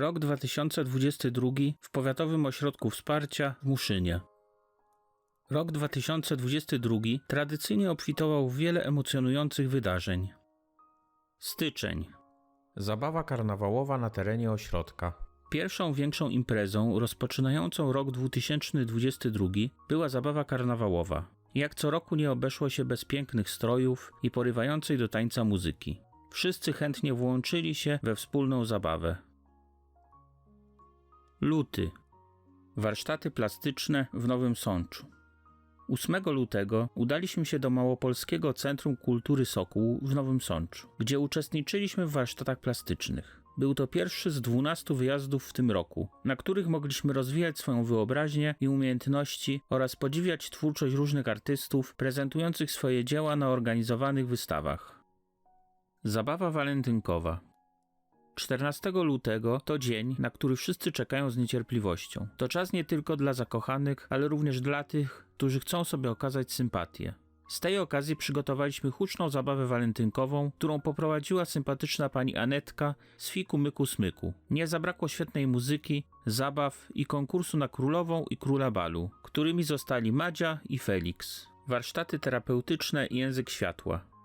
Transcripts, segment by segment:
Rok 2022 w Powiatowym Ośrodku Wsparcia w Muszynie. Rok 2022 tradycyjnie obfitował w wiele emocjonujących wydarzeń. Styczeń. Zabawa karnawałowa na terenie ośrodka. Pierwszą większą imprezą rozpoczynającą rok 2022 była zabawa karnawałowa. Jak co roku nie obeszło się bez pięknych strojów i porywającej do tańca muzyki. Wszyscy chętnie włączyli się we wspólną zabawę. Luty. Warsztaty plastyczne w Nowym Sączu. 8 lutego udaliśmy się do Małopolskiego Centrum Kultury Sokół w Nowym Sączu, gdzie uczestniczyliśmy w warsztatach plastycznych. Był to pierwszy z 12 wyjazdów w tym roku, na których mogliśmy rozwijać swoją wyobraźnię i umiejętności oraz podziwiać twórczość różnych artystów prezentujących swoje dzieła na organizowanych wystawach. Zabawa walentynkowa. 14 lutego to dzień, na który wszyscy czekają z niecierpliwością. To czas nie tylko dla zakochanych, ale również dla tych, którzy chcą sobie okazać sympatię. Z tej okazji przygotowaliśmy huczną zabawę walentynkową, którą poprowadziła sympatyczna pani Anetka z Fiku Myku Smyku. Nie zabrakło świetnej muzyki, zabaw i konkursu na królową i króla balu, którymi zostali Madzia i Felix. Warsztaty terapeutyczne i język światła.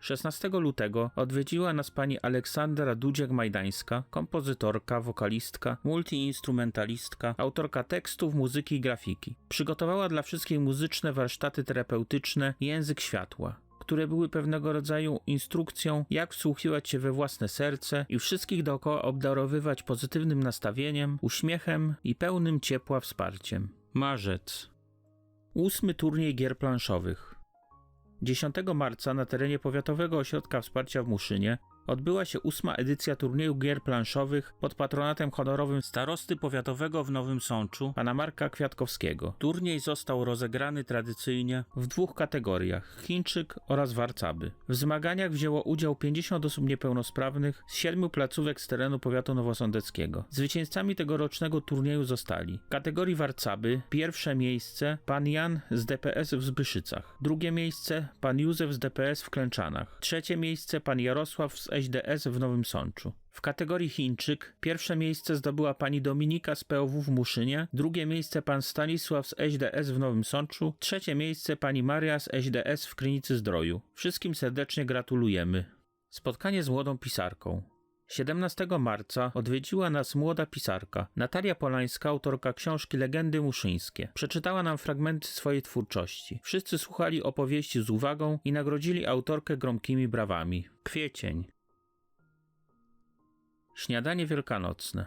16 lutego odwiedziła nas pani Aleksandra Dudziak-Majdańska, kompozytorka, wokalistka, multiinstrumentalistka, autorka tekstów, muzyki i grafiki. Przygotowała dla wszystkich muzyczne warsztaty terapeutyczne Język Światła które były pewnego rodzaju instrukcją, jak wsłuchiwać się we własne serce i wszystkich dookoła obdarowywać pozytywnym nastawieniem, uśmiechem i pełnym ciepła wsparciem. Marzec. Ósmy turniej gier planszowych. 10 marca na terenie Powiatowego Ośrodka Wsparcia w Muszynie odbyła się ósma edycja turnieju gier planszowych pod patronatem honorowym starosty powiatowego w Nowym Sączu, pana Marka Kwiatkowskiego. Turniej został rozegrany tradycyjnie w dwóch kategoriach: Chińczyk oraz Warcaby. W zmaganiach wzięło udział 50 osób niepełnosprawnych z siedmiu placówek z terenu powiatu nowosądeckiego. Zwycięzcami tegorocznego turnieju zostali w kategorii Warcaby pierwsze miejsce pan Jan z DPS w Zbyszycach, drugie miejsce pan Józef z DPS w Klęczanach, trzecie miejsce pan Jarosław z HDS w Nowym Sączu. W kategorii Chińczyk pierwsze miejsce zdobyła pani Dominika z POW w Muszynie, drugie miejsce pan Stanisław z HDS w Nowym Sączu, trzecie miejsce pani Maria z HDS w Krynicy Zdroju. Wszystkim serdecznie gratulujemy. Spotkanie z młodą pisarką. 17 marca odwiedziła nas młoda pisarka, Natalia Polańska, autorka książki Legendy Muszyńskie. Przeczytała nam fragmenty swojej twórczości. Wszyscy słuchali opowieści z uwagą i nagrodzili autorkę gromkimi brawami. Kwiecień. Śniadanie wielkanocne.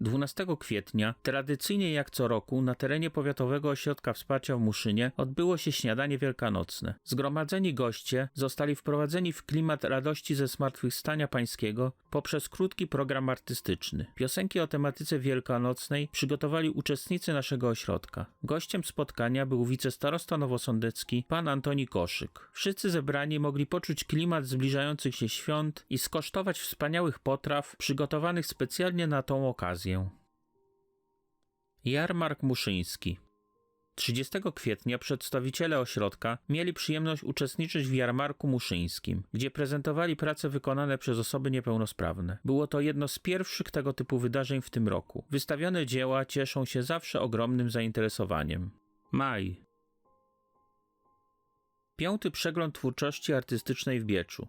12 kwietnia, tradycyjnie jak co roku, na terenie Powiatowego Ośrodka Wsparcia w Muszynie odbyło się śniadanie wielkanocne. Zgromadzeni goście zostali wprowadzeni w klimat radości ze zmartwychwstania pańskiego poprzez krótki program artystyczny. Piosenki o tematyce wielkanocnej przygotowali uczestnicy naszego ośrodka. Gościem spotkania był wicestarosta nowosądecki, pan Antoni Koszyk. Wszyscy zebrani mogli poczuć klimat zbliżających się świąt i skosztować wspaniałych potraw przygotowanych specjalnie na tą okazję okazję. Jarmark Muszyński 30 kwietnia przedstawiciele ośrodka mieli przyjemność uczestniczyć w jarmarku muszyńskim, gdzie prezentowali prace wykonane przez osoby niepełnosprawne. Było to jedno z pierwszych tego typu wydarzeń w tym roku. Wystawione dzieła cieszą się zawsze ogromnym zainteresowaniem. Maj. Piąty przegląd twórczości artystycznej w Bieczu.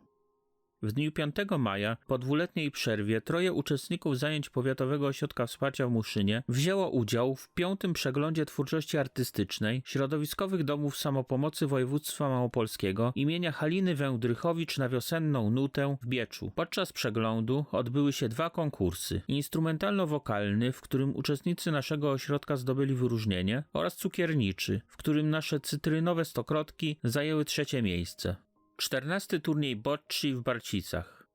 W dniu 5 maja, po dwuletniej przerwie, troje uczestników zajęć Powiatowego Ośrodka Wsparcia w Muszynie wzięło udział w piątym przeglądzie twórczości artystycznej środowiskowych domów samopomocy województwa małopolskiego imienia Haliny Wędrychowicz na wiosenną nutę w Bieczu. Podczas przeglądu odbyły się dwa konkursy. Instrumentalno-wokalny, w którym uczestnicy naszego ośrodka zdobyli wyróżnienie oraz cukierniczy, w którym nasze cytrynowe stokrotki zajęły trzecie miejsce. 14 turniej bocci w Barcicach.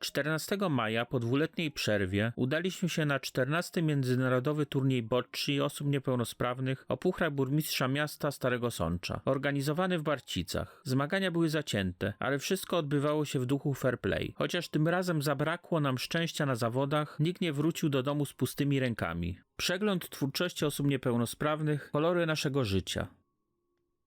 14 maja po dwuletniej przerwie udaliśmy się na 14 międzynarodowy turniej bocci osób niepełnosprawnych o puchrach burmistrza miasta Starego Sącza, organizowany w Barcicach. Zmagania były zacięte, ale wszystko odbywało się w duchu fair play. Chociaż tym razem zabrakło nam szczęścia na zawodach, nikt nie wrócił do domu z pustymi rękami. Przegląd twórczości osób niepełnosprawnych, kolory naszego życia.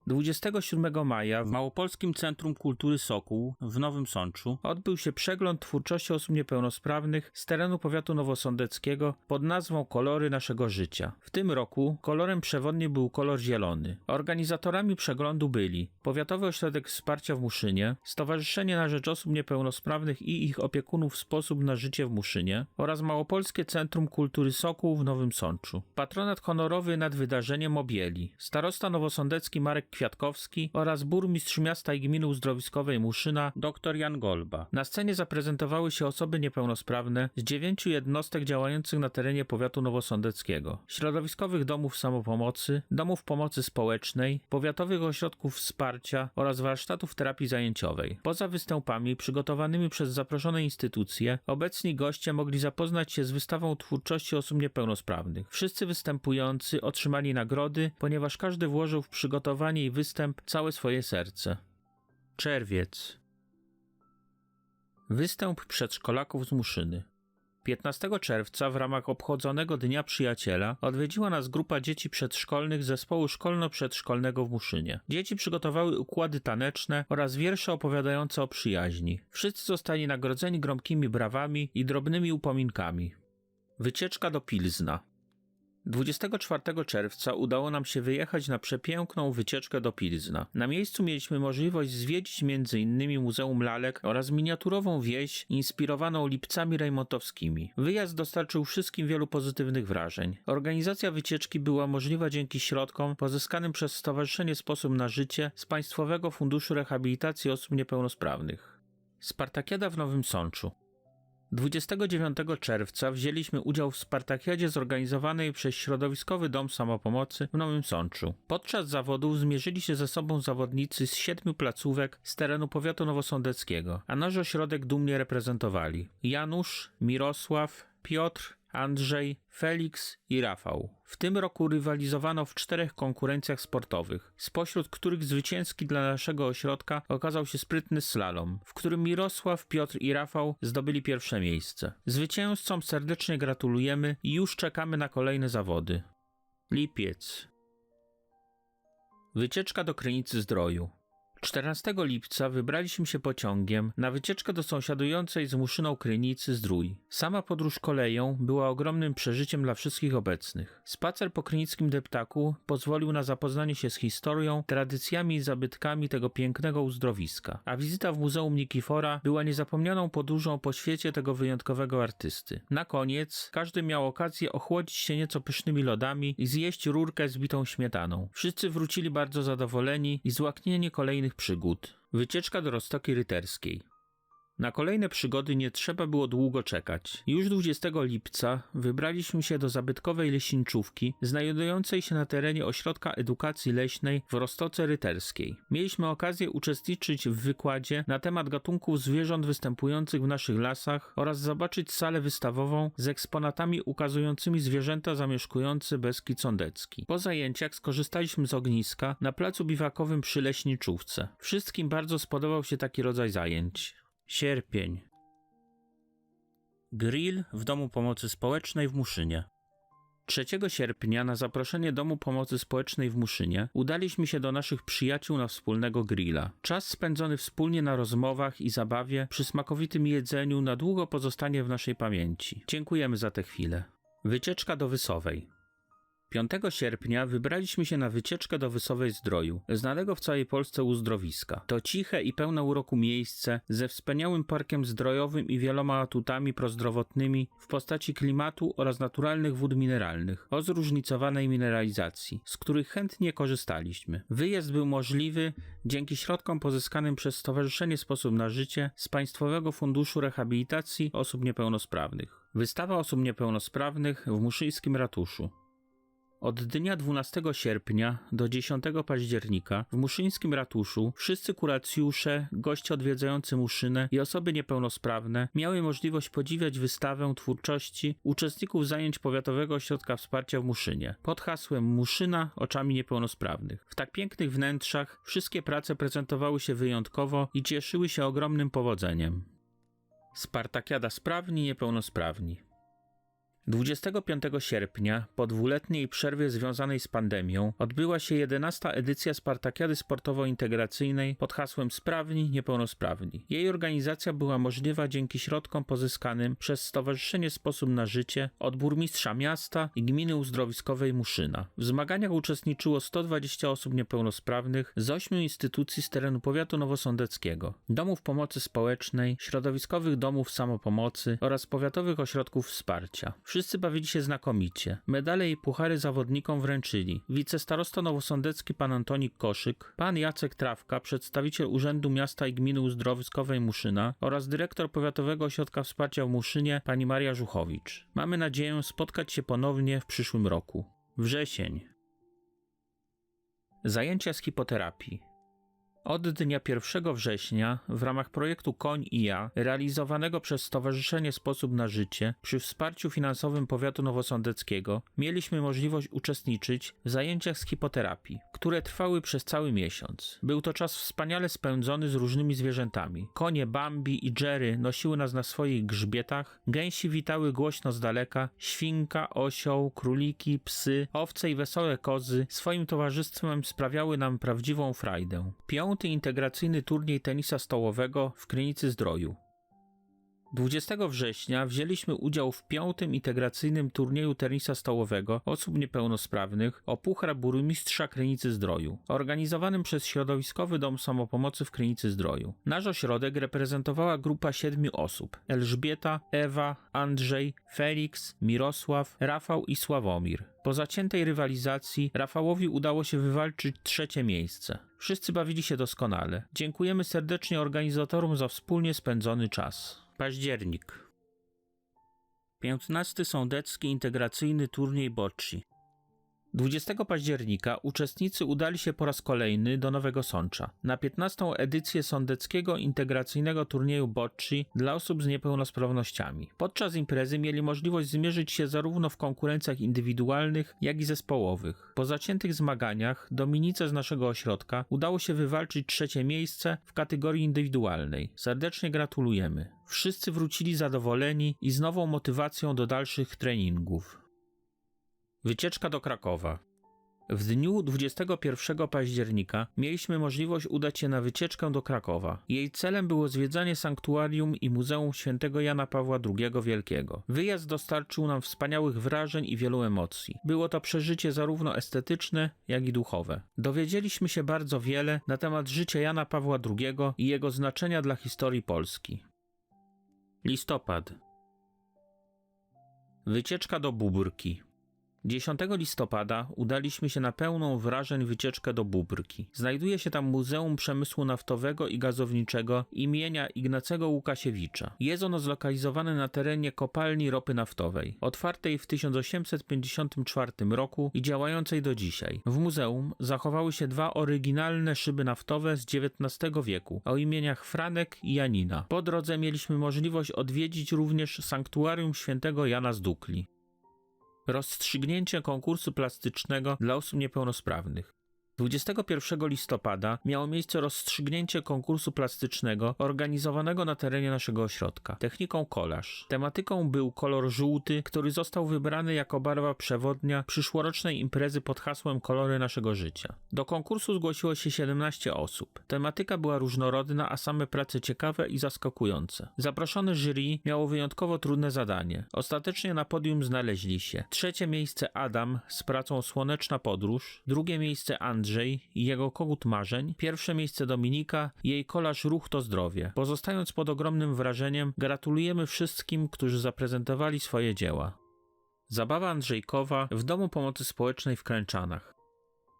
27 maja w Małopolskim Centrum Kultury Sokół w Nowym Sączu odbył się przegląd twórczości osób niepełnosprawnych z terenu powiatu nowosądeckiego pod nazwą Kolory naszego życia. W tym roku kolorem przewodnim był kolor zielony. Organizatorami przeglądu byli Powiatowy Ośrodek Wsparcia w Muszynie, Stowarzyszenie na Rzecz Osób Niepełnosprawnych i ich opiekunów Sposób na Życie w Muszynie oraz Małopolskie Centrum Kultury Sokół w Nowym Sączu. Patronat honorowy nad wydarzeniem objęli starosta nowosądecki Marek Kwiatkowski oraz burmistrz miasta i gminy uzdrowiskowej Muszyna dr Jan Golba. Na scenie zaprezentowały się osoby niepełnosprawne z dziewięciu jednostek działających na terenie powiatu nowosądeckiego, środowiskowych domów samopomocy, domów pomocy społecznej, powiatowych ośrodków wsparcia oraz warsztatów terapii zajęciowej. Poza występami przygotowanymi przez zaproszone instytucje, obecni goście mogli zapoznać się z wystawą twórczości osób niepełnosprawnych. Wszyscy występujący otrzymali nagrody, ponieważ każdy włożył w przygotowanie i występ całe swoje serce. Czerwiec. Występ przedszkolaków z Muszyny. 15 czerwca w ramach obchodzonego Dnia Przyjaciela odwiedziła nas grupa dzieci przedszkolnych zespołu szkolno-przedszkolnego w Muszynie. Dzieci przygotowały układy taneczne oraz wiersze opowiadające o przyjaźni. Wszyscy zostali nagrodzeni gromkimi brawami i drobnymi upominkami. Wycieczka do Pilzna. 24 czerwca udało nam się wyjechać na przepiękną wycieczkę do Pilzna. Na miejscu mieliśmy możliwość zwiedzić m.in. Muzeum Lalek oraz miniaturową wieś inspirowaną lipcami rejmontowskimi. Wyjazd dostarczył wszystkim wielu pozytywnych wrażeń. Organizacja wycieczki była możliwa dzięki środkom pozyskanym przez Stowarzyszenie Sposób na Życie z Państwowego Funduszu Rehabilitacji Osób Niepełnosprawnych. Spartakiada w Nowym Sączu. 29 czerwca wzięliśmy udział w Spartakiadzie zorganizowanej przez Środowiskowy Dom Samopomocy w Nowym Sączu. Podczas zawodów zmierzyli się ze sobą zawodnicy z siedmiu placówek z terenu powiatu nowosądeckiego, a nasz ośrodek dumnie reprezentowali Janusz, Mirosław, Piotr, Andrzej, Felix i Rafał. W tym roku rywalizowano w czterech konkurencjach sportowych, spośród których zwycięski dla naszego ośrodka okazał się sprytny slalom, w którym Mirosław, Piotr i Rafał zdobyli pierwsze miejsce. Zwycięzcom serdecznie gratulujemy i już czekamy na kolejne zawody. Lipiec. Wycieczka do Krynicy Zdroju. 14 lipca wybraliśmy się pociągiem na wycieczkę do sąsiadującej z Muszyną Krynicy Zdrój. Sama podróż koleją była ogromnym przeżyciem dla wszystkich obecnych. Spacer po krynickim deptaku pozwolił na zapoznanie się z historią, tradycjami i zabytkami tego pięknego uzdrowiska, a wizyta w Muzeum Nikifora była niezapomnianą podróżą po świecie tego wyjątkowego artysty. Na koniec każdy miał okazję ochłodzić się nieco pysznymi lodami i zjeść rurkę z bitą śmietaną. Wszyscy wrócili bardzo zadowoleni i złaknieni kolejnych przygód. Wycieczka do Roztoki Ryterskiej. Na kolejne przygody nie trzeba było długo czekać. Już 20 lipca wybraliśmy się do zabytkowej leśniczówki, znajdującej się na terenie Ośrodka Edukacji Leśnej w Roztoce Ryterskiej. Mieliśmy okazję uczestniczyć w wykładzie na temat gatunków zwierząt występujących w naszych lasach oraz zobaczyć salę wystawową z eksponatami ukazującymi zwierzęta zamieszkujące Beskid Sądecki. Po zajęciach skorzystaliśmy z ogniska na placu biwakowym przy leśniczówce. Wszystkim bardzo spodobał się taki rodzaj zajęć. Sierpień. Grill w Domu Pomocy Społecznej w Muszynie. 3 sierpnia na zaproszenie Domu Pomocy Społecznej w Muszynie udaliśmy się do naszych przyjaciół na wspólnego grilla. Czas spędzony wspólnie na rozmowach i zabawie przy smakowitym jedzeniu na długo pozostanie w naszej pamięci. Dziękujemy za tę chwilę. Wycieczka do Wysowej. 5 sierpnia wybraliśmy się na wycieczkę do Wysowej Zdroju, znanego w całej Polsce uzdrowiska. To ciche i pełne uroku miejsce ze wspaniałym parkiem zdrojowym i wieloma atutami prozdrowotnymi w postaci klimatu oraz naturalnych wód mineralnych o zróżnicowanej mineralizacji, z których chętnie korzystaliśmy. Wyjazd był możliwy dzięki środkom pozyskanym przez Stowarzyszenie Sposób na Życie z Państwowego Funduszu Rehabilitacji Osób Niepełnosprawnych. Wystawa osób niepełnosprawnych w Muszyńskim Ratuszu. Od dnia 12 sierpnia do 10 października w Muszyńskim Ratuszu wszyscy kuracjusze, goście odwiedzający Muszynę i osoby niepełnosprawne miały możliwość podziwiać wystawę twórczości uczestników zajęć Powiatowego Ośrodka Wsparcia w Muszynie pod hasłem Muszyna oczami niepełnosprawnych. W tak pięknych wnętrzach wszystkie prace prezentowały się wyjątkowo i cieszyły się ogromnym powodzeniem. Spartakiada Sprawni Niepełnosprawni 25 sierpnia, po dwuletniej przerwie związanej z pandemią, odbyła się 11. edycja Spartakiady Sportowo-Integracyjnej pod hasłem Sprawni, Niepełnosprawni. Jej organizacja była możliwa dzięki środkom pozyskanym przez Stowarzyszenie Sposób na Życie od burmistrza miasta i gminy uzdrowiskowej Muszyna. W zmaganiach uczestniczyło 120 osób niepełnosprawnych z 8 instytucji z terenu powiatu nowosądeckiego, domów pomocy społecznej, środowiskowych domów samopomocy oraz powiatowych ośrodków wsparcia. Wszyscy bawili się znakomicie. Medale i puchary zawodnikom wręczyli wicestarosta nowosądecki pan Antonik Koszyk, pan Jacek Trawka, przedstawiciel Urzędu Miasta i Gminy Uzdrowiskowej Muszyna oraz dyrektor Powiatowego Ośrodka Wsparcia w Muszynie pani Maria Żuchowicz. Mamy nadzieję spotkać się ponownie w przyszłym roku. Wrzesień. Zajęcia z hipoterapii. Od dnia 1 września w ramach projektu Koń i ja, realizowanego przez Stowarzyszenie Sposób na Życie przy wsparciu finansowym powiatu nowosądeckiego, mieliśmy możliwość uczestniczyć w zajęciach z hipoterapii, które trwały przez cały miesiąc. Był to czas wspaniale spędzony z różnymi zwierzętami. Konie Bambi i Jerry nosiły nas na swoich grzbietach, gęsi witały głośno z daleka, świnka, osioł, króliki, psy, owce i wesołe kozy swoim towarzystwem sprawiały nam prawdziwą frajdę. Piąty integracyjny turniej tenisa stołowego w Krynicy Zdroju. 20 września wzięliśmy udział w piątym integracyjnym turnieju tenisa stołowego osób niepełnosprawnych o Puchar Burmistrza Krynicy Zdroju, organizowanym przez Środowiskowy Dom Samopomocy w Krynicy Zdroju. Nasz ośrodek reprezentowała grupa siedmiu osób: Elżbieta, Ewa, Andrzej, Felix, Mirosław, Rafał i Sławomir. Po zaciętej rywalizacji Rafałowi udało się wywalczyć trzecie miejsce. Wszyscy bawili się doskonale. Dziękujemy serdecznie organizatorom za wspólnie spędzony czas. Październik. 15. Sądecki Integracyjny Turniej Bocci. 20 października uczestnicy udali się po raz kolejny do Nowego Sącza na 15. edycję Sądeckiego Integracyjnego Turnieju Bocci dla osób z niepełnosprawnościami. Podczas imprezy mieli możliwość zmierzyć się zarówno w konkurencjach indywidualnych, jak i zespołowych. Po zaciętych zmaganiach Dominice z naszego ośrodka udało się wywalczyć trzecie miejsce w kategorii indywidualnej. Serdecznie gratulujemy. Wszyscy wrócili zadowoleni i z nową motywacją do dalszych treningów. Wycieczka do Krakowa. W dniu 21 października mieliśmy możliwość udać się na wycieczkę do Krakowa. Jej celem było zwiedzanie sanktuarium i Muzeum Świętego Jana Pawła II Wielkiego. Wyjazd dostarczył nam wspaniałych wrażeń i wielu emocji. Było to przeżycie zarówno estetyczne, jak i duchowe. Dowiedzieliśmy się bardzo wiele na temat życia Jana Pawła II i jego znaczenia dla historii Polski. Listopad. Wycieczka do Bóbrki. 10 listopada udaliśmy się na pełną wrażeń wycieczkę do Bóbrki. Znajduje się tam Muzeum Przemysłu Naftowego i Gazowniczego imienia Ignacego Łukasiewicza. Jest ono zlokalizowane na terenie kopalni ropy naftowej, otwartej w 1854 roku i działającej do dzisiaj. W muzeum zachowały się dwa oryginalne szyby naftowe z XIX wieku o imieniach Franek i Janina. Po drodze mieliśmy możliwość odwiedzić również sanktuarium świętego Jana z Dukli. Rozstrzygnięcie konkursu plastycznego dla osób niepełnosprawnych. 21 listopada miało miejsce rozstrzygnięcie konkursu plastycznego organizowanego na terenie naszego ośrodka. Techniką kolaż. Tematyką był kolor żółty, który został wybrany jako barwa przewodnia przyszłorocznej imprezy pod hasłem Kolory naszego życia. Do konkursu zgłosiło się 17 osób. Tematyka była różnorodna, a same prace ciekawe i zaskakujące. Zaproszone jury miało wyjątkowo trudne zadanie. Ostatecznie na podium znaleźli się trzecie miejsce Adam z pracą Słoneczna Podróż, drugie miejsce Andrzej i jego kogut marzeń, pierwsze miejsce Dominika jej kolaż Ruch to Zdrowie. Pozostając pod ogromnym wrażeniem, gratulujemy wszystkim, którzy zaprezentowali swoje dzieła. Zabawa Andrzejkowa w Domu Pomocy Społecznej w Klęczanach.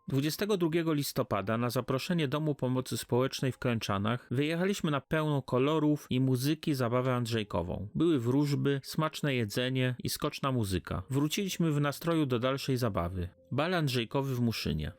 22 listopada na zaproszenie Domu Pomocy Społecznej w Klęczanach wyjechaliśmy na pełno kolorów i muzyki zabawę Andrzejkową. Były wróżby, smaczne jedzenie i skoczna muzyka. Wróciliśmy w nastroju do dalszej zabawy. Bal Andrzejkowy w Muszynie.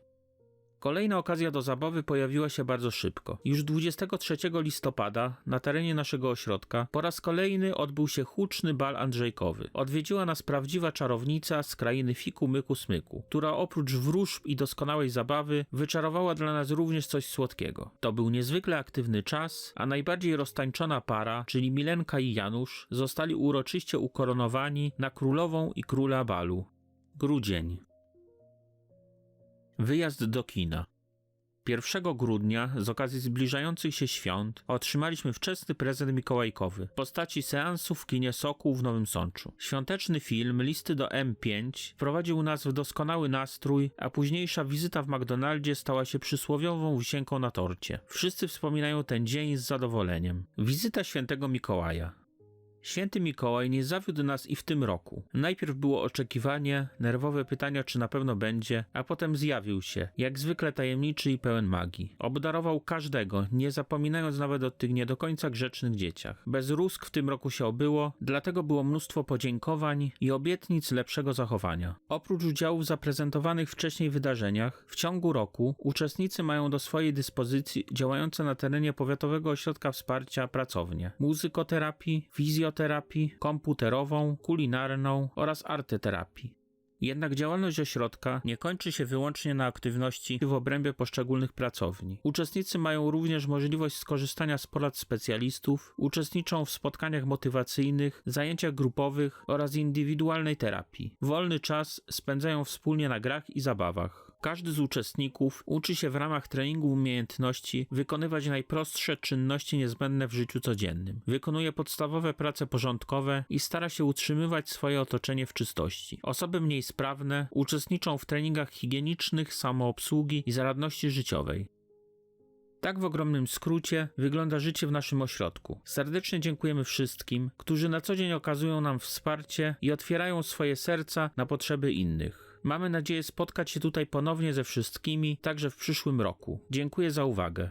Kolejna okazja do zabawy pojawiła się bardzo szybko. Już 23 listopada na terenie naszego ośrodka po raz kolejny odbył się huczny bal Andrzejkowy. Odwiedziła nas prawdziwa czarownica z krainy Fiku Myku Smyku, która oprócz wróżb i doskonałej zabawy wyczarowała dla nas również coś słodkiego. To był niezwykle aktywny czas, a najbardziej roztańczona para, czyli Milenka i Janusz, zostali uroczyście ukoronowani na królową i króla balu. Grudzień. Wyjazd do kina. 1 grudnia, z okazji zbliżających się świąt, otrzymaliśmy wczesny prezent mikołajkowy w postaci seansu w kinie Sokół w Nowym Sączu. Świąteczny film Listy do M5 wprowadził nas w doskonały nastrój, a późniejsza wizyta w McDonaldzie stała się przysłowiową wisienką na torcie. Wszyscy wspominają ten dzień z zadowoleniem. Wizyta świętego Mikołaja. Święty Mikołaj nie zawiódł nas i w tym roku. Najpierw było oczekiwanie, nerwowe pytania, czy na pewno będzie, a potem zjawił się, jak zwykle tajemniczy i pełen magii. Obdarował każdego, nie zapominając nawet o tych nie do końca grzecznych dzieciach. Bez rusk w tym roku się obyło, dlatego było mnóstwo podziękowań i obietnic lepszego zachowania. Oprócz udziału w zaprezentowanych wcześniej wydarzeniach, w ciągu roku uczestnicy mają do swojej dyspozycji działające na terenie Powiatowego Ośrodka Wsparcia pracownie, muzykoterapii, fizjoterapii, fizjoterapii, komputerową, kulinarną oraz arteterapii. Jednak działalność ośrodka nie kończy się wyłącznie na aktywności w obrębie poszczególnych pracowni. Uczestnicy mają również możliwość skorzystania z porad specjalistów, uczestniczą w spotkaniach motywacyjnych, zajęciach grupowych oraz indywidualnej terapii. Wolny czas spędzają wspólnie na grach i zabawach. Każdy z uczestników uczy się w ramach treningu umiejętności wykonywać najprostsze czynności niezbędne w życiu codziennym. Wykonuje podstawowe prace porządkowe i stara się utrzymywać swoje otoczenie w czystości. Osoby mniej sprawne uczestniczą w treningach higienicznych, samoobsługi i zaradności życiowej. Tak w ogromnym skrócie wygląda życie w naszym ośrodku. Serdecznie dziękujemy wszystkim, którzy na co dzień okazują nam wsparcie i otwierają swoje serca na potrzeby innych. Mamy nadzieję spotkać się tutaj ponownie ze wszystkimi, także w przyszłym roku. Dziękuję za uwagę.